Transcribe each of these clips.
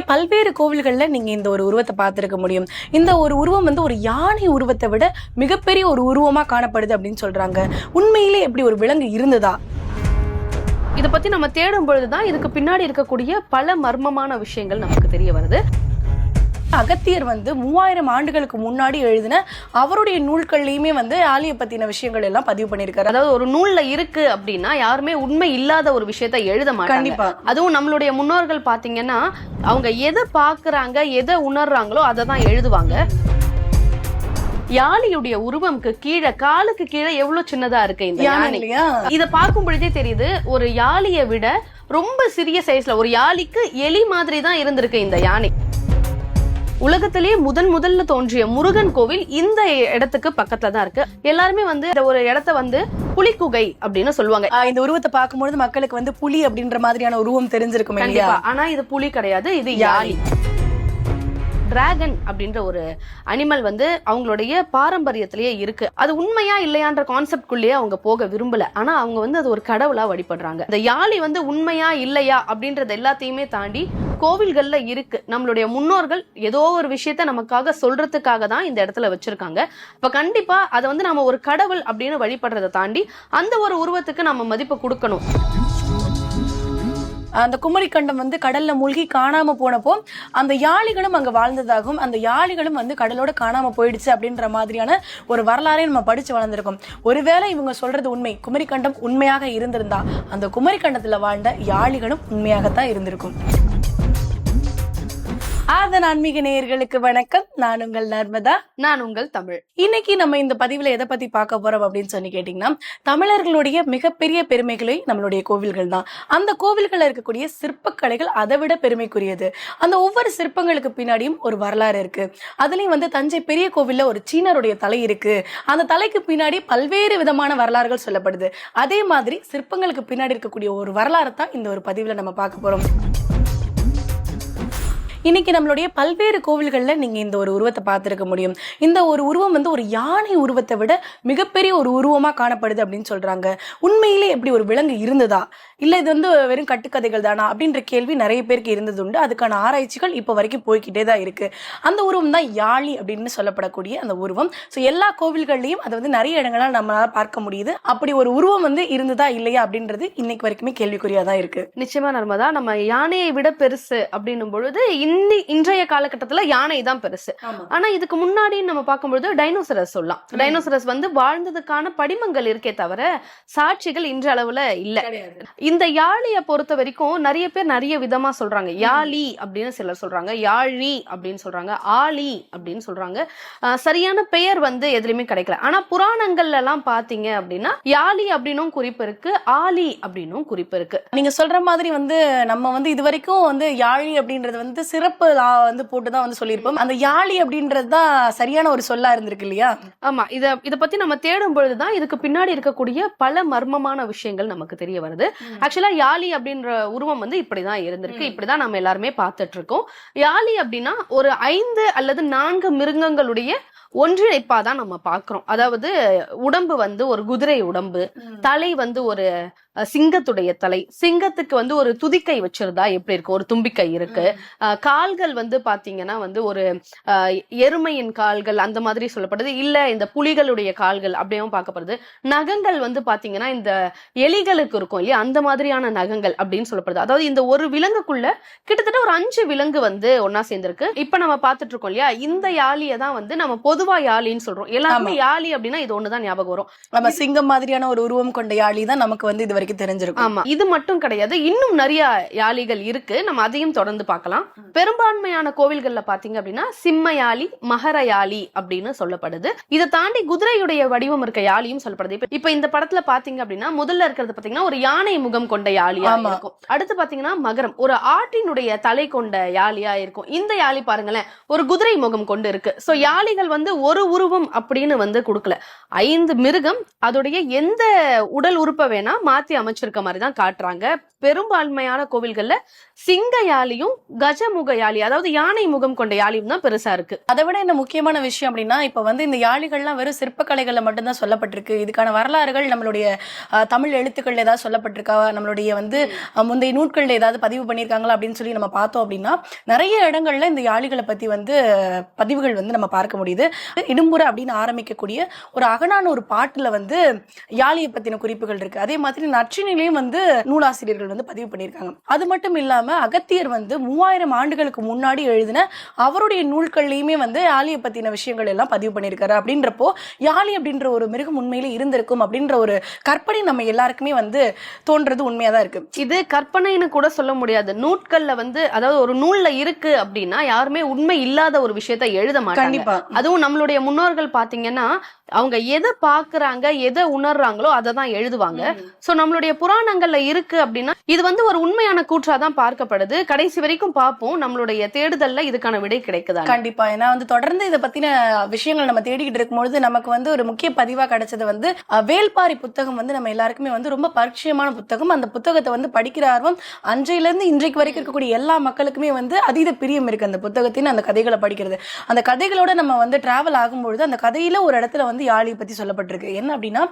பல்வேறு கோவில்கள்ல நீங்க இந்த ஒரு உருவத்தை பார்த்திருக்க முடியும். இந்த ஒரு உருவம் வந்து ஒரு யானை உருவத்தை விட மிகப்பெரிய ஒரு உருவமா காணப்படுது அப்படின்னு சொல்றாங்க. உண்மையிலே எப்படி ஒரு விலங்கு இருந்ததா? இதை பத்தி நம்ம தேடும் பொழுதுதான் இதுக்கு பின்னாடி இருக்கக்கூடிய பல மர்மமான விஷயங்கள் நமக்கு தெரிய வருது. அகத்தியர் வந்து மூவாயிரம் ஆண்டுகளுக்கு முன்னாடி எழுதின அவருடைய நூல்கள்லயுமே வந்து ஆலியை பத்தின விஷயங்கள் எல்லாம் பதிவு பண்ணியிருக்காரு. அதாவது ஒரு நூல்ல இருக்கு அப்படின்னா யாருமே உண்மை இல்லாத ஒரு விஷயத்த எழுத மாட்டாங்க. கண்டிப்பா. அதுவும் நம்மளுடைய முன்னோர்கள் பாத்தீங்கன்னா அவங்க எதை பாக்குறாங்க எதை உணர்றாங்களோ அதை தான் எழுதுவாங்க. யானையுடைய உருவம்க்கு கீழே காலுக்கு கீழே எவ்வளவு சின்னதா இருக்கு இந்த யானை இத பார்க்கும் பொழுதே தெரியுது ஒரு யாழியை விட ரொம்ப சிறிய சைஸ்ல ஒரு யாழிக்கு எலி மாதிரி தான் இருந்திருக்கு இந்த யானை. உலகத்திலேயே முதன் முதல்ல தோன்றிய முருகன் கோவில் இந்த இடத்துக்கு பக்கத்துல தான் இருக்கு. எல்லாருமே வந்து இந்த ஒரு இடத்த வந்து புலிக்குகை அப்படின்னு சொல்லுவாங்க. இந்த உருவத்தை பார்க்கும்பொழுது மக்களுக்கு வந்து புலி அப்படின்ற மாதிரியான உருவம் தெரிஞ்சிருக்கும் இல்லையா? ஆனா இது புலி கிடையாது இது யாழி டிராகன் அப்படின்ற ஒரு அனிமல் வந்து அவங்களுடைய பாரம்பரியத்திலேயே இருக்கு. அது உண்மையா இல்லையான்ற கான்செப்ட்குள்ளேயே அவங்க போக விரும்பல. ஆனா அவங்க வந்து அது ஒரு கடவுளா வழிபடுறாங்க. இந்த யாழி வந்து உண்மையா இல்லையா அப்படின்றது எல்லாத்தையுமே தாண்டி கோவில்கள்ல இருக்கு. நம்மளுடைய முன்னோர்கள் ஏதோ ஒரு விஷயத்த நமக்காக சொல்றதுக்காக தான் இந்த இடத்துல வச்சிருக்காங்க. இப்ப கண்டிப்பா அதை வந்து நம்ம ஒரு கடவுள் அப்படின்னு வழிபடுறதை தாண்டி அந்த ஒரு உருவத்துக்கு நம்ம மதிப்பு கொடுக்கணும். அந்த குமரிக்கண்டம் வந்து கடல்ல மூழ்கி காணாம போனப்போ அந்த யாளிகளும் அங்க வாழ்ந்ததாகவும் அந்த யாளிகளும் வந்து கடலோட காணாம போயிடுச்சு அப்படின்ற மாதிரியான ஒரு வரலாறையும் நம்ம படிச்சு வளர்ந்துருக்கோம். ஒருவேளை இவங்க சொல்றது உண்மை. குமரிக்கண்டம் உண்மையாக இருந்திருந்தா அந்த குமரிக்கண்டத்துல வாழ்ந்த யாளிகளும் உண்மையாகத்தான் இருந்திருக்கும். ஆதன் ஆன்மீக நேயர்களுக்கு வணக்கம். நான் உங்கள் நர்மதா. நான் உங்கள் தமிழ். இன்னைக்கு நம்ம இந்த பதிவுல எதை பத்தி பார்க்க போறோம் அப்படின்னு சொல்லி கேட்டீங்கன்னா தமிழர்களுடைய மிகப்பெரிய பெருமைகளை நம்மளுடைய கோவில்கள் தான். அந்த கோவில்கள்ல இருக்கக்கூடிய சிற்பக்கலைகள் அதை விட பெருமைக்குரியது. அந்த ஒவ்வொரு சிற்பங்களுக்கு பின்னாடியும் ஒரு வரலாறு இருக்கு. அதுலயும் வந்து தஞ்சை பெரிய கோவில்ல ஒரு சீனருடைய தலை இருக்கு. அந்த தலைக்கு பின்னாடி பல்வேறு விதமான வரலாறுகள் சொல்லப்படுது. அதே மாதிரி சிற்பங்களுக்கு பின்னாடி இருக்கக்கூடிய ஒரு வரலாறு தான் இந்த ஒரு பதிவுல நம்ம பார்க்க போறோம். இன்னைக்கு நம்மளுடைய பல்வேறு கோவில்களில் நீங்கள் இந்த ஒரு உருவத்தை பார்த்துருக்க முடியும். இந்த ஒரு உருவம் வந்து ஒரு யானை உருவத்தை விட மிகப்பெரிய ஒரு உருவமாக காணப்படுது அப்படின்னு சொல்கிறாங்க உண்மையிலே எப்படி ஒரு விலங்கு இருந்ததா? இல்லை இது வந்து வெறும் கட்டுக்கதைகள் தானா? அப்படின்ற கேள்வி நிறைய பேருக்கு இருந்தது உண்டு அதுக்கான ஆராய்ச்சிகள் இப்போ வரைக்கும் போய்கிட்டே தான் இருக்குது அந்த உருவம் தான் யாழி அப்படின்னு சொல்லப்படக்கூடிய அந்த உருவம். ஸோ எல்லா கோவில்கள்லையும் அதை வந்து நிறைய இடங்களால் நம்மளால் பார்க்க முடியுது. அப்படி ஒரு உருவம் வந்து இருந்ததா இல்லையா அப்படின்றது இன்னைக்கு வரைக்குமே கேள்விக்குறியாக தான் இருக்குது நிச்சயமாக நர்மதா. நம்ம யானையை விட பெருசு அப்படின்னும் பொழுது இன்னி இன்றைய காலகட்டத்துல யானை தான் பெருசு. ஆனா இதுக்கு முன்னாடி நம்ம பார்க்கும்பொழுது டைனோசரஸ் சொல்லலாம். டைனோசரஸ் வந்து வாழ்ந்ததுக்கான படிமங்கள் இருக்கே தவிர சாட்சிகள் இன்ற அளவுல இல்ல. இந்த யாழிய பொறுத்த வரைக்கும் நிறைய பேர் நிறைய விதமா சொல்றாங்க. யாழி அப்படின்னு சிலர் சொல்றாங்க. யாழி அப்படின்னு சொல்றாங்க. ஆலி அப்படின்னு சொல்றாங்க. சரியான பெயர் வந்து எதுலயுமே கிடைக்கல. ஆனா புராணங்கள்ல எல்லாம் பாத்தீங்க அப்படின்னா யாழி அப்படின்னும் குறிப்பு இருக்கு ஆலி அப்படின்னும் குறிப்பு இருக்கு. நீங்க சொல்ற மாதிரி வந்து நம்ம வந்து இது வரைக்கும் வந்து யாழி அப்படின்றது வந்து சிறப்பு வந்து போட்டுதான் வந்து சொல்லியிருப்போம். அந்த யாழி அப்படின்றது தான் சரியான ஒரு சொல்லா இருந்திருக்கு இல்லையா? ஆமா இத இத பத்தி நம்ம தேடும் பொழுதுதான் இதுக்கு பின்னாடி இருக்கக்கூடிய பல மர்மமான விஷயங்கள் நமக்கு தெரிய வருது. ஆக்சுவலா யாழி அப்படின்ற உருவம் வந்து இப்படிதான் இருந்திருக்கு. இப்படிதான் நம்ம எல்லாருமே பார்த்துட்டு இருக்கோம் யாழி அப்படின்னா ஒரு ஐந்து அல்லது நான்கு மிருகங்களுடைய ஒன்றிணைப்பா தான் நம்ம பார்க்கிறோம். அதாவது உடம்பு வந்து ஒரு குதிரை உடம்பு தலை வந்து ஒரு சிங்கத்துடைய தலை. சிங்கத்துக்கு வந்து ஒரு துதிக்கை வச்சிருந்தா எப்படி இருக்கு? ஒரு தும்பிக்கை இருக்கு. கால்கள் வந்து பாத்தீங்கன்னா வந்து ஒரு எருமையின் கால்கள் அந்த மாதிரி சொல்லப்படுது. இல்ல இந்த புலிகளுடைய கால்கள் அப்படியும் பார்க்கப்படுது. நகங்கள் வந்து பாத்தீங்கன்னா இந்த எலிகளுக்கு இருக்கும். இல்லையா அந்த மாதிரியான நகங்கள் அப்படின்னு சொல்லப்படுது. அதாவது இந்த ஒரு விலங்குக்குள்ள கிட்டத்தட்ட ஒரு அஞ்சு விலங்கு வந்து ஒன்னா சேர்ந்திருக்கு. இப்ப நம்ம பார்த்துட்டு இருக்கோம் இல்லையா? இந்த யாழியை தான் வந்து நம்ம பொதுவா யாழின்னு சொல்றோம். எல்லாருமே யாழி அப்படின்னா இது ஒண்ணுதான் ஞாபகம் வரும். நம்ம சிங்கம் மாதிரியான ஒரு உருவம் கொண்ட யாழி தான் நமக்கு வந்து இது வரைக்கும் தெரிஞ்சிருக்கும். ஆமா இது மட்டும் கிடையாது. இன்னும் நிறைய யாளிகள் இருக்கு. நம்ம அதையும் தொடர்ந்து பார்க்கலாம். பெரும்பான்மையான கோவில்கள்ல பாத்தீங்க அப்படின்னா சிம்ம யாழி மகர யாழி அப்படின்னு சொல்லப்படுது. இதை தாண்டி குதிரையுடைய வடிவம் இருக்க யாழியும் சொல்லப்படுது. இப்ப- இந்த படத்துல பாத்தீங்க அப்படின்னா முதல்ல இருக்கிறது பாத்தீங்கன்னா ஒரு யானை முகம் கொண்ட யாழியா. இருக்கும். அடுத்து பாத்தீங்கன்னா மகரம். ஒரு ஆட்டினுடைய தலை கொண்ட யாழியா இருக்கும். இந்த யாழி பாருங்களேன் ஒரு குதிரை முகம் கொண்டு இருக்கு. சோ யாளிகள் வந்து ஒரு உருவம் அப்படின்னு வந்து கொடுக்கல. ஐந்து மிருகம் அதோடைய எந்த உடல் உறுப்பை வேணா மாத்தி அமைச்சிருக்க மாதிரி தான் காட்டுறாங்க. பெரும்பான்மையான கோவில்கள்ல சிங்க யாலியும் கஜமுக யாலி அதாவது யானை முகம் கொண்ட யாலியும் தான் பெருசா இருக்கு. அதை விட என்ன முக்கியமான விஷயம் அப்படின்னா இப்ப வந்து இந்த யாழிகள்லாம் வெறும் சிற்பக்கலைகள்ல மட்டும்தான் சொல்லப்பட்டிருக்கு. இதுக்கான வரலாறுகள் நம்மளுடைய தமிழ் எழுத்துக்கள்ல ஏதாவது சொல்லப்பட்டிருக்கா? நம்மளுடைய வந்து முந்தைய நூட்கள்ல ஏதாவது பதிவு பண்ணியிருக்காங்களா அப்படின்னு சொல்லி நம்ம பார்த்தோம் அப்படின்னா நிறைய இடங்கள்ல இந்த யாழிகளை பத்தி வந்து பதிவுகள் வந்து நம்ம பார்க்க முடியுது. இடும்புற அப்படின்னு ஆரம்பிக்கக்கூடிய ஒரு அகனான ஒரு பாட்டுல வந்து யாழியை பத்தின குறிப்புகள் இருக்கு. அதே மாதிரி நற்றினிலையும் வந்து நூலாசிரியர்கள் வந்து பதிவு பண்ணியிருக்காங்க. அது மட்டும் இல்லாம அகத்தியர் வந்து மூவாயிரம் ஆண்டுகளுக்கு முன்னாடி எழுதின அவருடைய நூல்கள்லயுமே வந்து யாழியை பத்தின விஷயங்கள் எல்லாம் பதிவு பண்ணியிருக்காரு. அப்படின்றப்போ யாழி அப்படின்ற ஒரு மிருகம் உண்மையிலே இருந்திருக்கும் அப்படின்ற ஒரு கற்பனை நம்ம எல்லாருக்குமே வந்து தோன்றது உண்மையா தான் இருக்கு. இது கற்பனைன்னு கூட சொல்ல முடியாது. நூட்கள்ல வந்து அதாவது ஒரு நூல்ல இருக்கு அப்படின்னா யாருமே உண்மை இல்லாத ஒரு விஷயத்த எழுத மாட்டாங்க. கண்டிப்பா. அதுவும் நம்மளுடைய முன்னோர்கள் பாத்தீங்கன்னா அவங்க எதை பாக்குறாங்க எதை உணர்றாங்களோ அதை தான் எழுதுவாங்க சோ நம்மளுடைய புராணங்கள்ல இருக்கு அப்படின்னா இது வந்து ஒரு உண்மையான கூற்றா தான் பார்க்கப்படுது. கடைசி வரைக்கும் பார்ப்போம். நம்மளுடைய தேடுதல்ல இதுக்கான விடை கிடைக்குதா கண்டிப்பா. ஏன்னா வந்து தொடர்ந்து இதை பத்தின விஷயங்கள் நம்ம தேடிக்கிட்டு இருக்கும்பொழுது நமக்கு வந்து ஒரு முக்கிய பதிவா கிடைச்சது வந்து வேல்பாரி வேள்பாரி புத்தகம் வந்து நம்ம எல்லாருக்குமே வந்து ரொம்ப பரிச்சயமான புத்தகம். அந்த புத்தகத்தை வந்து படிக்கிற ஆர்வம் அன்றையில இருந்து இன்றைக்கு வரைக்கும் இருக்கக்கூடிய எல்லா மக்களுக்குமே வந்து அதீத பிரியம் இருக்கு அந்த புத்தகத்தின் அந்த கதைகளை படிக்கிறது. அந்த கதைகளோட நம்ம வந்து டிராவல் ஆகும்பொழுது அந்த கதையில ஒரு இடத்துல வந்து யாழியை பத்தி சொல்லப்பட்டிருக்கு. என்ன அப்படின்னா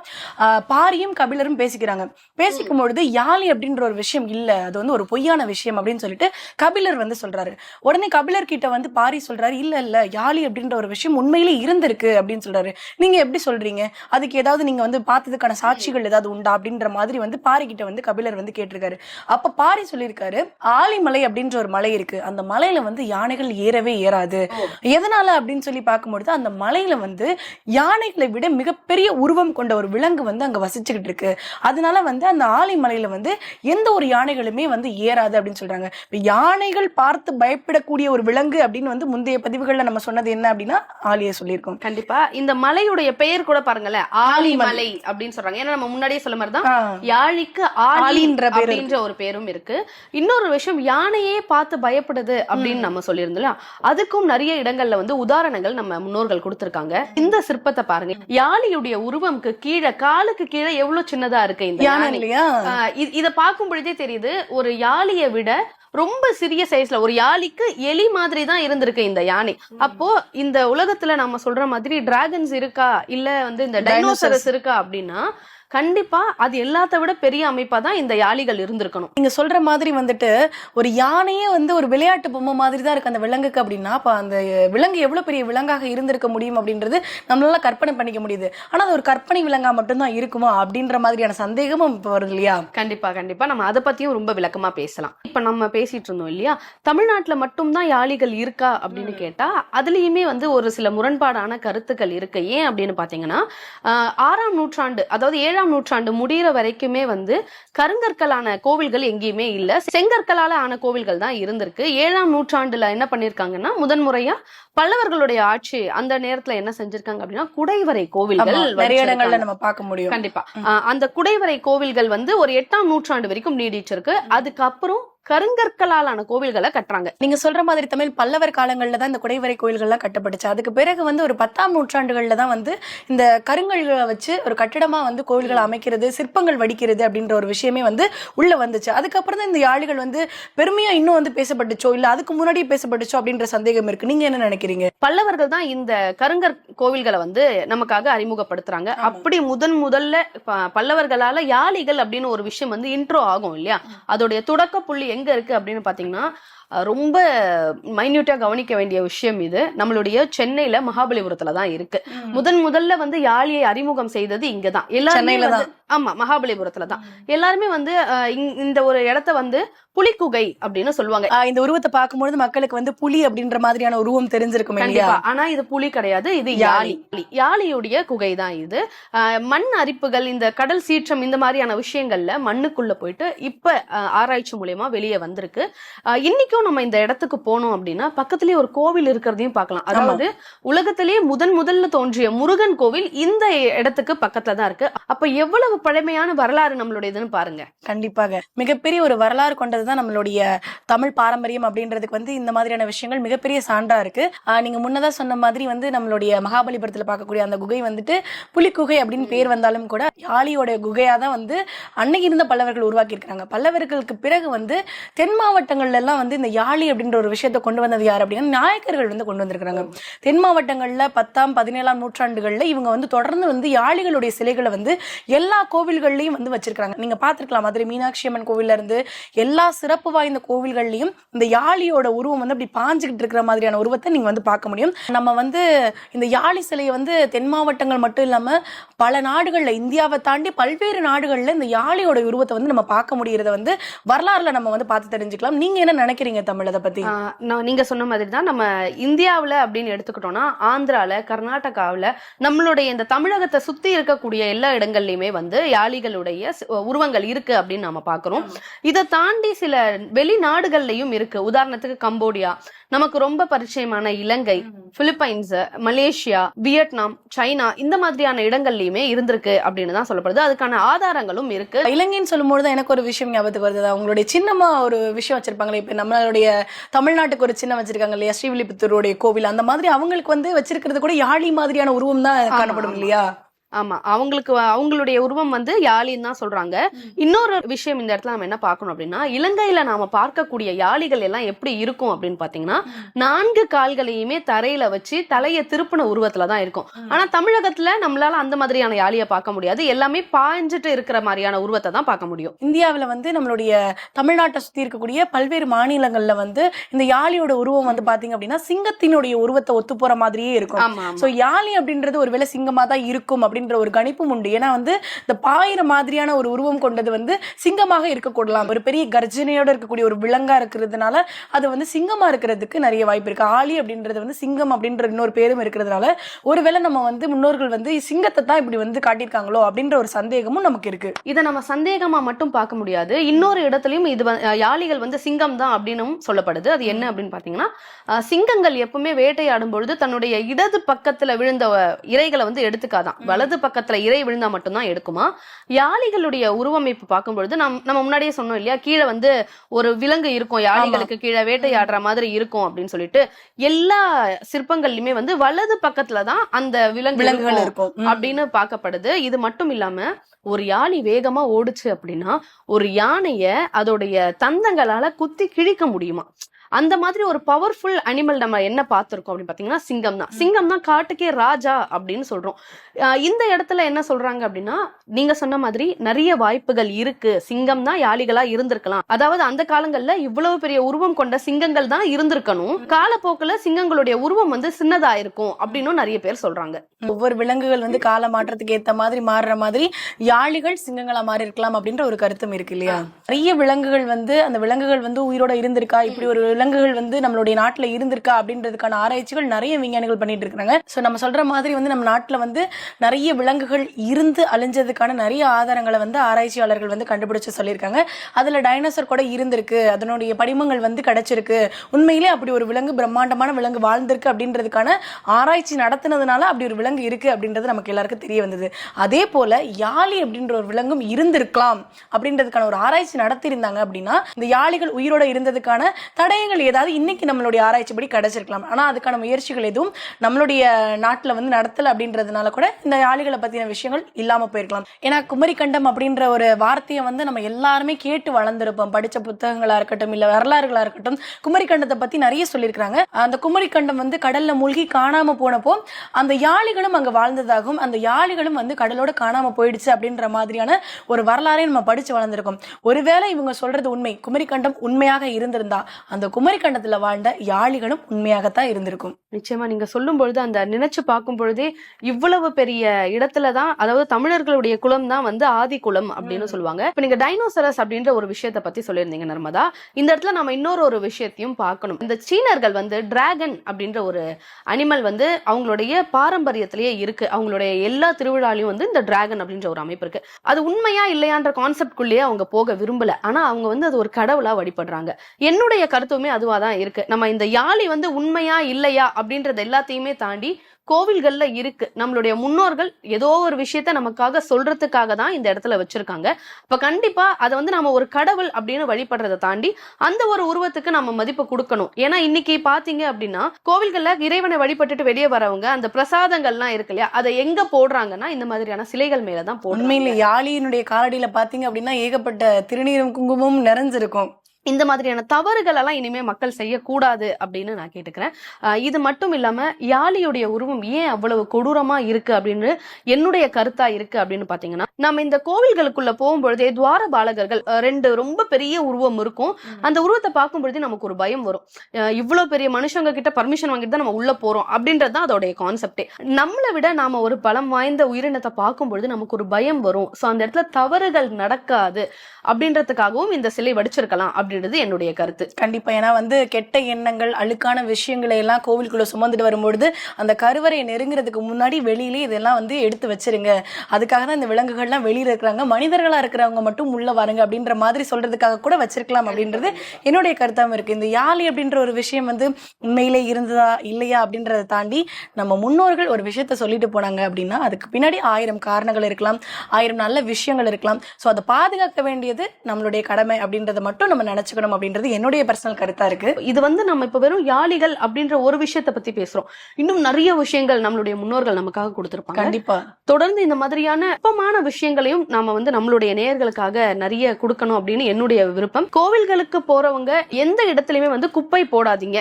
பாரியும் கபிலரும் பேசிக்கிறாங்க. பேசிக்கும் பொழுது யாழி அப்படின்ற ஒரு விஷயம் இல்ல அது வந்து ஒரு பொய்யான விஷயம் அப்படின்னு சொல்லிட்டு கபிலர் வந்து சொல்றாரு. உடனே கபிலர் கிட்ட வந்து பாரி சொல்றாரு இல்ல இல்ல யாழி அப்படின்ற ஒரு விஷயம் உண்மையிலே இருந்திருக்கு அப்படின்னு சொல்றாரு. நீங்க எப்படி சொல்றீங்க? அதுக்கு ஏதாவது நீங்க வந்து பார்த்ததுக்கான சாட்சிகள் ஏதாவது உண்டா அப்படின்ற மாதிரி வந்து பாரி கிட்ட வந்து கபிலர் வந்து கேட்டிருக்காரு. அப்ப பாரி சொல்லியிருக்காரு ஆலிமலை அப்படின்ற ஒரு மலை இருக்கு. அந்த மலையில வந்து யானைகள் ஏறவே ஏறாது. எதனால? அப்படின்னு சொல்லி பார்க்கும்பொழுது அந்த மலையில வந்து யானைகளை விட மிகப்பெரிய உருவம் கொண்ட ஒரு விலங்கு வந்து அங்க வசிச்சுக்கிட்டு இருக்கு. அதனால வந்து அந்த ஆலிமலையில வந்து எந்த ஒரு யானைகளுமே வந்து ஏறாது அப்படின்னு சொல்றாங்க. இப்ப யானைகள் பார்த்து பயப்படக்கூடிய ஒரு விலங்கு அப்படின்னு வந்து முந்தைய பதிவுகள்ல நம்ம சொன்னது என்ன அப்படின்னா ஆலியை சொல்லியிருக்கோம். கண்டிப்பா. இந்த மலையுடைய பெயர் கூட பாருங்களேன். ஆலிமலை. அப்படின்னு சொல்றாங்க. ஏன்னா நம்ம முன்னாடியே சொல்ல மாதிரி தான் யாழிக்கு ஆலி ஆலின்ற அப்படின்ற ஒரு பேரும் இருக்கு. இன்னொரு விஷயம் யானையே பார்த்து பயப்படுது அப்படின்னு நம்ம சொல்லியிருந்தோம் அதுக்கும் நிறைய இடங்கள்ல வந்து உதாரணங்கள் நம்ம முன்னோர்கள் கொடுத்திருக்காங்க. இந்த சிற்பத்தை பாருங்க. யாழியுடைய உருவம்க்கு கீழே காலுக்கு கீழே எவ்வளவு சின்னதா இருக்கு இந்த யானை? இல்லையா? ஆஹ் இ- இத பார்க்கும் பொழுதே தெரியுது ஒரு யாழியை விட ரொம்ப சிறிய சைஸ்ல ஒரு யாழிக்கு எலி மாதிரி தான் இருந்திருக்கு இந்த யானை. அப்போ இந்த உலகத்துல நம்ம சொல்ற மாதிரி டிராகன்ஸ் இருக்கா? இல்ல வந்து இந்த டைனோசரஸ் இருக்கா அப்படின்னா கண்டிப்பா அது எல்லாத்த விட பெரிய அமைப்பா தான் இந்த யாழிகள் இருந்திருக்கணும். நீங்க சொல்ற மாதிரி வந்துட்டு ஒரு யானையே வந்து ஒரு விளையாட்டு பொம்மை மாதிரி தான் இருக்கு அந்த விலங்குக்கு அப்படின்னா அப்ப அந்த விலங்கு எவ்வளவு பெரிய விலங்காக இருந்திருக்க முடியும் அப்படின்றது நம்மளால கற்பனை பண்ணிக்க முடியுது. ஆனா அது ஒரு கற்பனை விலங்கா மட்டும்தான் இருக்குமா அப்படின்ற மாதிரியான சந்தேகமும் இப்ப வருது இல்லையா? கண்டிப்பா கண்டிப்பா. நம்ம அதை பத்தியும் ரொம்ப விளக்கமா பேசலாம். இப்ப நம்ம பேசிட்டு இருந்தோம் இல்லையா? தமிழ்நாட்டுல மட்டும்தான் யாழிகள் இருக்கா அப்படின்னு கேட்டா அதுலயுமே வந்து ஒரு சில முரண்பாடான கருத்துக்கள் இருக்கு. ஏன் அப்படின்னு பாத்தீங்கன்னா ஆஹ் ஆறாம் நூற்றாண்டு அதாவது ஏழாம் நூற்றாண்டு முடியிற வரைக்குமே வந்து கருங்கற்களான கோவில்கள் எங்கேயுமே இல்ல. செங்கற்களால ஆன கோவில்கள் தான் இருந்திருக்கு. ஏழாம் நூற்றாண்டுல என்ன பண்ணிருக்காங்கன்னா முதன்முறையா பல்லவர்களுடைய ஆட்சி அந்த நேரத்துல என்ன செஞ்சிருக்காங்க அப்படின்னா குடைவரை கோவில்கள் நிறைய இடங்கள்ல. நம்ம பார்க்க முடியும். கண்டிப்பா. அந்த குடைவரை கோவில்கள் வந்து ஒரு எட்டாம் நூற்றாண்டு வரைக்கும் நீடிச்சிருக்கு. அதுக்கப்புறம் கருங்கற்களாலான கோவில்களை கட்டுறாங்க. நீங்க சொல்ற மாதிரி தமிழ் பல்லவர் காலங்கள்ல தான் இந்த குடைவரை கோயில்கள்லாம் கட்டப்பட்டுச்சு. அதுக்கு பிறகு வந்து ஒரு பத்தாம் நூற்றாண்டுகள்ல தான் வந்து இந்த கருங்கல்களை வச்சு ஒரு கட்டிடமா வந்து கோயில்களை அமைக்கிறது சிற்பங்கள் வடிக்கிறது அப்படின்ற ஒரு விஷயமே வந்து உள்ள வந்துச்சு. அதுக்கப்புறம் தான் இந்த யாழிகள் வந்து பெருமையா இன்னும் வந்து பேசப்பட்டுச்சோ இல்ல அதுக்கு முன்னாடியே பேசப்பட்டுச்சோ அப்படின்ற சந்தேகம் இருக்கு. நீங்க என்ன நினைக்கிறீங்க? பல்லவர்கள் தான் இந்த கருங்கற் கோவில்களை வந்து நமக்காக அறிமுகப்படுத்துறாங்க. அப்படி முதன் முதல்ல பல்லவர்களால யாளிகள் அப்படின்னு ஒரு விஷயம் வந்து இன்ட்ரோ ஆகும் இல்லையா? அதோடைய தொடக்க புள்ளி எங்க இருக்கு அப்படின்னு பாத்தீங்கன்னா அஹ், ரொம்ப மைன்யூட்டா கவனிக்க வேண்டிய விஷயம் இது. நம்மளுடைய சென்னையில மகாபலிபுரத்துல தான் இருக்கு முதன் முதல்ல வந்து யாழியை அறிமுகம் செய்தது இங்கதான். எல்லாருமே சென்னையில வந்து- ஆமா மகாபலிபுரத்துல தான் எல்லாருமே வந்து இந்த ஒரு இடத்த வந்து புலிக்குகை அப்படின்னு சொல்லுவாங்க. இந்த உருவத்தை பார்க்கும்பொழுது மக்களுக்கு வந்து புலி அப்படின்ற மாதிரியான உருவம் தெரிஞ்சிருக்கும் கண்டிப்பா. ஆனா இது புலி கிடையாது. இது யாழி. யாழியுடைய குகை தான் இது மண் அரிப்புகள் இந்த கடல் சீற்றம் இந்த மாதிரியான விஷயங்கள்ல மண்ணுக்குள்ள போயிட்டு இப்ப ஆராய்ச்சி மூலியமா வெளியே வந்திருக்கு. இன்னைக்கும் நம்ம இந்த இடத்துக்கு போனோம் அப்படின்னா பக்கத்துலயே ஒரு கோவில் இருக்கிறதையும் பார்க்கலாம். அதாவது உலகத்திலேயே முதன் முதல்ல தோன்றிய முருகன் கோவில் இந்த இடத்துக்கு பக்கத்துல தான் இருக்கு. அப்ப எவ்வளவு பழமையான வரலாறு நம்மளுடையதுன்னு பாருங்க. கண்டிப்பாக. மிகப்பெரிய ஒரு வரலாறு கொண்டதுதான் நம்மளுடைய தமிழ் பாரம்பரியம் அப்படின்றதுக்கு வந்து இந்த மாதிரியான விஷயங்கள் மிகப்பெரிய சான்றா இருக்கு. ஆஹ் நீங்க முன்னதா சொன்ன மாதிரி வந்து நம்மளுடைய மகாபலிபுரத்துல பார்க்கக்கூடிய அந்த குகை வந்துட்டு புலிக்குகை அப்படின்னு பேர் வந்தாலும் கூட யாழியோட குகையா தான் வந்து அன்னைக்கு இருந்த பல்லவர்கள் உருவாக்கி இருக்கிறாங்க பல்லவர்களுக்கு பிறகு வந்து தென் மாவட்டங்கள்ல எல்லாம் வந்து இந்த யாழி அப்படின்ற ஒரு விஷயத்தை கொண்டு வந்தது யார் அப்படின்னா நாயக்கர்கள் வந்து கொண்டு வந்திருக்காங்க தென் மாவட்டங்கள்ல பத்தாம் பதினேழாம் நூற்றாண்டுகள்ல இவங்க வந்து தொடர்ந்து வந்து யாழிகளுடைய சிலைகளை வந்து எல்லா கோவில்கள்லையும் வந்து வச்சிருக்காங்க நீங்க பார்த்துருக்கலாம் மதுரை மீனாட்சி அம்மன் கோவில்ல இருந்து எல்லா சிறப்பு வாய்ந்த கோவில்கள்லையும் இந்த யாழியோட உருவம் வந்து அப்படி பாஞ்சுக்கிட்டு இருக்கிற மாதிரியான உருவத்தை நீங்க வந்து பார்க்க முடியும். நம்ம வந்து இந்த யாழி சிலையை வந்து தென் மாவட்டங்கள் மட்டும் இல்லாம பல நாடுகள்ல இந்தியாவை தாண்டி பல்வேறு நாடுகள்ல இந்த யாழியோட உருவத்தை வந்து நம்ம பார்க்க முடியறத வந்து வரலாறுல நம்ம வந்து பார்த்து தெரிஞ்சுக்கலாம். நீங்க என்ன நினைக்கிறீங்க தமிழ் அதை பத்தி? நான் நீங்க சொன்ன மாதிரி தான் நம்ம இந்தியாவில் அப்படின்னு எடுத்துக்கிட்டோம்னா ஆந்திரால கர்நாடகாவில் நம்மளுடைய இந்த தமிழகத்தை சுத்தி இருக்கக்கூடிய எல்லா இடங்கள்லையுமே வந்து யாளிகளுடைய உருவங்கள் இருக்கு அப்படின்னு நாம பாக்குறோம். இதை தாண்டி சில வெளிநாடுகள்லயும் இருக்கு. உதாரணத்துக்கு கம்போடியா. நமக்கு ரொம்ப பரிச்சயமான Ilangai Philippines Malaysia Vietnam China இந்த மாதிரியான இடங்கள்லயுமே இருந்திருக்கு அப்படின்னு தான் சொல்லப்படுது. அதுக்கான ஆதாரங்களும் இருக்கு. இலங்கைன்னு சொல்லும்போது தான் எனக்கு ஒரு விஷயம் ஞாபகத்துக்கு வருது. அவங்களுடைய சின்னமா ஒரு விஷயம் வச்சிருப்பாங்களே இப்ப நம்மளுடைய தமிழ்நாட்டுக்கு ஒரு சின்னம் வச்சிருக்காங்க இல்லையா? ஸ்ரீவில்லிபுத்தூருடைய கோவில் அந்த மாதிரி அவங்களுக்கு வந்து வச்சிருக்கிறது கூட யாழி மாதிரியான உருவம் தான் காணப்படும் இல்லையா? ஆமா அவங்களுக்கு அவங்களுடைய உருவம் வந்து யாழின்னு தான் சொல்றாங்க. இன்னொரு விஷயம் இந்த இடத்துல நம்ம என்ன பார்க்கணும் அப்படின்னா இலங்கையில நாம பார்க்கக்கூடிய யாளிகள் எல்லாம் எப்படி இருக்கும் அப்படின்னு பாத்தீங்கன்னா நான்கு கால்களையுமே தரையில வச்சு தலையை திருப்பின உருவத்துல தான் இருக்கும். ஆனா தமிழகத்துல நம்மளால அந்த மாதிரியான யாழியை பார்க்க முடியாது. எல்லாமே பாய்ஞ்சிட்டு இருக்கிற மாதிரியான உருவத்தை தான் பார்க்க முடியும். இந்தியாவுல வந்து நம்மளுடைய தமிழ்நாட்டை சுத்தி இருக்கக்கூடிய பல்வேறு மாநிலங்கள்ல வந்து இந்த யாழியோட உருவம் வந்து பாத்தீங்க அப்படின்னா சிங்கத்தினுடைய உருவத்தை ஒத்து போற மாதிரியே இருக்கும். யாழி அப்படின்றது ஒருவேளை சிங்கமா தான் இருக்கும் அப்படின்ற ஒரு கணிப்பும் உண்டு. ஏன்னா வந்து இந்த பாயிர மாதிரியான ஒரு உருவம் கொண்டது வந்து சிங்கமாக இருக்கக்கூடலாம். ஒரு பெரிய கர்ஜனையோட இருக்கக்கூடிய ஒரு விலங்கா இருக்கிறதுனால அது வந்து சிங்கமா இருக்கிறதுக்கு நிறைய வாய்ப்பு இருக்கு. ஆலி அப்படின்றது வந்து சிங்கம் அப்படின்ற இன்னொரு பேரும் இருக்கிறதுனால ஒருவேளை நம்ம வந்து முன்னோர்கள் வந்து சிங்கத்தை தான் இப்படி வந்து காட்டியிருக்காங்களோ அப்படின்ற ஒரு சந்தேகமும் நமக்கு இருக்கு. இதை நம்ம சந்தேகமா மட்டும் பார்க்க முடியாது. இன்னொரு இடத்துலயும் இது யாளிகள் வந்து சிங்கம் தான் அப்படின்னும் சொல்லப்படுது. அது என்ன அப்படின்னு பாத்தீங்கன்னா சிங்கங்கள் எப்பவுமே வேட்டையாடும் பொழுது தன்னுடைய இடது பக்கத்துல விழுந்த இறைகளை வந்து எடுத்துக்காதான். வலது பக்கத்துல இறை விழுந்தா மட்டும்தான் எடுக்குமா? யாளிகளுடைய உருவமைப்பு பார்க்கும் பொழுது நம் நம்ம முன்னாடியே சொன்னோம் இல்லையா? கீழே வந்து ஒரு விலங்கு இருக்கும் யாளிகளுக்கு கீழே வேட்டையாடுற மாதிரி இருக்கும் அப்படின்னு சொல்லிட்டு எல்லா சிற்பங்கள்லயுமே வந்து வலது பக்கத்துல தான் அந்த விலங்கு விலங்குகள் இருக்கும். அப்படின்னு பார்க்கப்படுது. இது மட்டும் இல்லாம ஒரு யானை வேகமா ஓடுச்சு அப்படின்னா ஒரு யானைய அதோடைய தந்தங்களால குத்தி கிழிக்க முடியுமா? அந்த மாதிரி ஒரு பவர்ஃபுல் அனிமல் நம்ம என்ன பார்த்திருக்கோம் அப்படின்னு பாத்தீங்கன்னா சிங்கம் தான் சிங்கம் தான் காட்டுக்கே ராஜா அப்படின்னு சொல்றோம். ஆஹ் இந்த இடத்துல என்ன சொல்றாங்க அப்படின்னா நீங்க சொன்ன மாதிரி நிறைய வாய்ப்புகள் இருக்கு. சிங்கம் தான் யாளிகளா இருந்திருக்கலாம். அதாவது அந்த காலங்கள்ல இவ்வளவு பெரிய உருவம் கொண்ட சிங்கங்கள் தான் இருந்திருக்கணும். காலப்போக்குல சிங்கங்களுடைய உருவம் வந்து சின்னதா இருக்கும் அப்படின்னும் நிறைய பேர் சொல்றாங்க. ஒவ்வொரு விலங்குகள் வந்து கால மாற்றத்துக்கு ஏத்த மாதிரி மாறுற மாதிரி யாழிகள் சிங்கங்களா மாறி இருக்கலாம் அப்படின்ற ஒரு கருத்தும் இருக்கு இல்லையா? நிறைய விலங்குகள் வந்து அந்த விலங்குகள் வந்து உயிரோட இருந்திருக்கா? இப்படி ஒரு விலங்குகள் வந்து நம்மளுடைய நாட்டில் இருந்திருக்கா அப்படின்றதுக்கான ஆராய்ச்சிகள் நிறைய விஞ்ஞானிகள் பண்ணிட்டு இருக்கிறாங்க. ஸோ நம்ம சொல்ற மாதிரி வந்து நம்ம நாட்டில் வந்து நிறைய விலங்குகள் இருந்து அழிஞ்சதுக்கான நிறைய ஆதாரங்களை வந்து ஆராய்ச்சியாளர்கள் வந்து கண்டுபிடிச்சு சொல்லியிருக்காங்க. அதில் டைனோசர் கூட இருந்திருக்கு. அதனுடைய படிமங்கள் வந்து கிடைச்சிருக்கு. உண்மையிலே அப்படி ஒரு விலங்கு பிரம்மாண்டமான விலங்கு வாழ்ந்திருக்கு அப்படின்றதுக்கான ஆராய்ச்சி நடத்தினதுனால அப்படி ஒரு விலங்கு இருக்கு அப்படின்றது நமக்கு எல்லாருக்கும் தெரிய வந்தது. அதே போல யாழி அப்படின்ற ஒரு விலங்கும் இருந்திருக்கலாம் அப்படின்றதுக்கான ஒரு ஆராய்ச்சி நடத்தியிருந்தாங்க அப்படின்னா இந்த யாழிகள் உயிரோட இருந்ததுக்கான தடயங்கள் ஏதாவது இன்னைக்கு நம்மளுடைய ஆராய்ச்சிப்படி கிடைச்சிருக்கலாம். ஆனா அதுக்கான முயற்சிகள் எதுவும் நம்மளுடைய நாட்டில் வந்து நடத்தல அப்படின்றதுனால கூட இந்த யாழிகளை பத்தின விஷயங்கள் இல்லாம போயிருக்கலாம். ஏன்னா குமரிக்கண்டம் அப்படின்ற ஒரு வார்த்தையை வந்து நம்ம எல்லாருமே கேட்டு வளர்ந்துருப்போம். படிச்ச புத்தகங்களா இருக்கட்டும் இல்ல வரலாறுகளா இருக்கட்டும். குமரிக்கண்டத்தை பத்தி நிறைய சொல்லியிருக்காங்க அந்த குமரிக்கண்டம் வந்து கடல்ல மூழ்கி காணாம போனப்போ அந்த யாழிகளும் அங்க வாழ்ந்ததாகவும் அந்த யாழிகளும் வந்து கடலோட காணாம போயிடுச்சு அப்படின்ற மாதிரியான ஒரு வரலாறையும் நம்ம படிச்சு வளர்ந்துருக்கோம். ஒருவேளை இவங்க சொல்றது உண்மை. குமரிக்கண்டம் உண்மையாக இருந்திருந்தா அந்த குமரிக்கண்டத்துல வாழ்ந்த யாளிகளும் உண்மையாகத்தான் இருந்திருக்கும். நிச்சயமா நீங்க சொல்லும் பொழுது அந்த நினைச்சு பார்க்கும் பொழுதே இவ்வளவு பெரிய இடத்துல தான் அதாவது தமிழர்களுடைய குலம் தான் வந்து ஆதி குலம் அப்படின்னு. சொல்லுவாங்க. இப்ப நீங்க டைனோசரஸ் அப்படின்ற ஒரு விஷயத்தை பத்தி சொல்லியிருந்தீங்க நர்மதா. இந்த இடத்துல நம்ம இன்னொரு ஒரு விஷயத்தையும் பார்க்கணும். இந்த சீனர்கள் வந்து டிராகன் அப்படின்ற ஒரு அனிமல் வந்து அவங்களுடைய பாரம்பரியத்திலேயே இருக்கு. அவங்களுடைய எல்லா திருவிழாலையும் வந்து இந்த டிராகன் அப்படின்ற ஒரு அமைப்பு இருக்கு. அது உண்மையா இல்லையான்ற கான்செப்ட்குள்ளேயே அவங்க போக விரும்பல. ஆனா அவங்க வந்து அது ஒரு கடவுளா வழிபடுறாங்க. என்னுடைய கருத்துமே அதுவாக தான் இருக்கு. நம்ம இந்த யாழி வந்து உண்மையா இல்லையா அப்படின்றது எல்லாத்தையுமே தாண்டி கோவில்கள்ல இருக்கு. நம்மளுடைய முன்னோர்கள் ஏதோ ஒரு விஷயத்த நமக்காக சொல்றதுக்காக தான் இந்த இடத்துல வச்சிருக்காங்க. அப்ப கண்டிப்பா அதை வந்து நம்ம ஒரு கடவுள் அப்படின்னு வழிபடுறதை தாண்டி அந்த ஒரு உருவத்துக்கு நம்ம மதிப்பு கொடுக்கணும். ஏன்னா இன்னைக்கு பாத்தீங்க அப்படின்னா கோவில்கள்ல இறைவனை வழிபட்டுட்டு வெளியே வரவங்க அந்த பிரசாதங்கள்லாம் இருக்கு இல்லையா? அதை எங்க போடுறாங்கன்னா இந்த மாதிரியான சிலைகள் மேலதான் உண்மையில யாழியினுடைய காலடியில பாத்தீங்க அப்படின்னா ஏகப்பட்ட திருநீரும் குங்குமமும் நிறைஞ்சிருக்கும். இந்த மாதிரியான தவறுகள் எல்லாம் இனிமே மக்கள் செய்யக்கூடாது அப்படின்னு நான் கேட்டுக்கிறேன். இது மட்டும் இல்லாம யாழியுடைய உருவம் ஏன் அவ்வளவு கொடூரமா இருக்கு அப்படின்னு என்னுடைய கருத்தா இருக்கு அப்படின்னு பாத்தீங்கன்னா நம்ம இந்த கோவில்களுக்குள்ள போகும்பொழுதே துவார பாலகர்கள் ரெண்டு ரொம்ப பெரிய உருவம் இருக்கும். அந்த உருவத்தை பார்க்கும் பொழுதே நமக்கு ஒரு பயம் வரும். ஆஹ் இவ்வளவு பெரிய மனுஷங்க கிட்ட பர்மிஷன் வாங்கிட்டு தான் நம்ம உள்ள போறோம் அப்படின்றது தான் அதோடைய கான்செப்டே நம்மளை விட நாம ஒரு பலம் வாய்ந்த உயிரினத்தை பார்க்கும் பொழுது நமக்கு ஒரு பயம் வரும். சோ அந்த இடத்துல தவறுகள் நடக்காது அப்படின்றதுக்காகவும் இந்த சிலை வடிச்சிருக்கலாம் அப்படின்றது என்னுடைய கருத்து. கண்டிப்பா. ஏன்னா வந்து கெட்ட எண்ணங்கள் அழுக்கான விஷயங்களை எல்லாம் கோவிலுக்குள்ள சுமந்துட்டு வரும்பொழுது அந்த கருவறையை நெருங்குறதுக்கு முன்னாடி வெளியிலே இதெல்லாம் வந்து எடுத்து வச்சிருங்க. அதுக்காக தான் இந்த விலங்குகள்லாம் வெளியில இருக்கிறாங்க. மனிதர்களா இருக்கிறவங்க மட்டும் உள்ள வாருங்க அப்படின்ற மாதிரி சொல்றதுக்காக கூட வச்சிருக்கலாம் அப்படின்றது என்னுடைய கருத்தாவும் இருக்கு. இந்த யாழி அப்படின்ற ஒரு விஷயம் வந்து உண்மையிலே இருந்ததா இல்லையா அப்படின்றத தாண்டி நம்ம முன்னோர்கள் ஒரு விஷயத்த சொல்லிட்டு போனாங்க அப்படின்னா அதுக்கு பின்னாடி ஆயிரம் காரணங்கள் இருக்கலாம். ஆயிரம் நல்ல விஷயங்கள் இருக்கலாம். ஸோ அதை பாதுகாக்க வேண்டியது நம்மளுடைய கடமை அப்படின்றத மட்டும் நம்ம நினைச்சுக்கணும் அப்படின்றது என்னுடைய பர்சனல் கருத்தா இருக்கு. இது வந்து நம்ம இப்ப வெறும் யாளிகள் அப்படின்ற ஒரு விஷயத்தை பத்தி பேசுறோம். இன்னும் நிறைய விஷயங்கள் நம்மளுடைய முன்னோர்கள் நமக்காக கொடுத்திருப்பாங்க. கண்டிப்பா. தொடர்ந்து இந்த மாதிரியான நுட்பமான விஷயங்களையும் நாம வந்து நம்மளுடைய நேயர்களுக்காக நிறைய கொடுக்கணும் அப்படின்னு என்னுடைய விருப்பம். கோவில்களுக்கு போறவங்க எந்த இடத்துலயுமே வந்து குப்பை போடாதீங்க.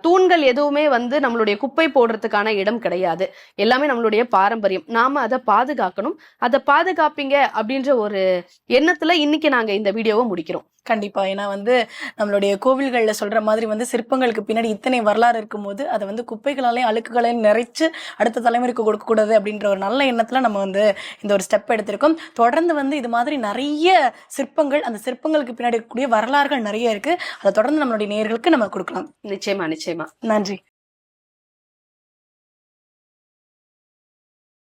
தூண்கள் எதுவுமே வந்து நம்மளுடைய குப்பை போடுறதுக்கான இடம் கிடையாது. எல்லாமே நம்மளுடைய பாரம்பரியம். நாம அதை பாதுகாக்கணும். அதை பாதுகாப்பீங்க அப்படின்ற ஒரு எண்ணத்துல இன்னைக்கு நாங்க இந்த வீடியோவை முடிக்கிறோம். கண்டிப்பா. ஏன்னா வந்து நம்மளுடைய கோவில்கள்ல சொல்ற மாதிரி வந்து சிற்பங்களுக்கு பின்னாடி இத்தனை வரலாறு இருக்கும்போது அதை வந்து குப்பைகளாலையும் அழுக்குகளையும் நிறைச்சு அடுத்த தலைமுறைக்கு கொடுக்க கூடாது அப்படின்ற ஒரு நல்ல எண்ணத்துல நம்ம வந்து இந்த ஒரு ஸ்டெப் எடுத்திருக்கோம். தொடர்ந்து வந்து இது மாதிரி நிறைய சிற்பங்கள் அந்த சிற்பங்களுக்கு பின்னாடி இருக்கக்கூடிய வரலாறுகள் நிறைய இருக்கு. அதை தொடர்ந்து நம்மளுடைய நேயர்களுக்கு நம்ம கொடுக்கலாம். நிச்சயமா நிச்சயமா. நன்றி.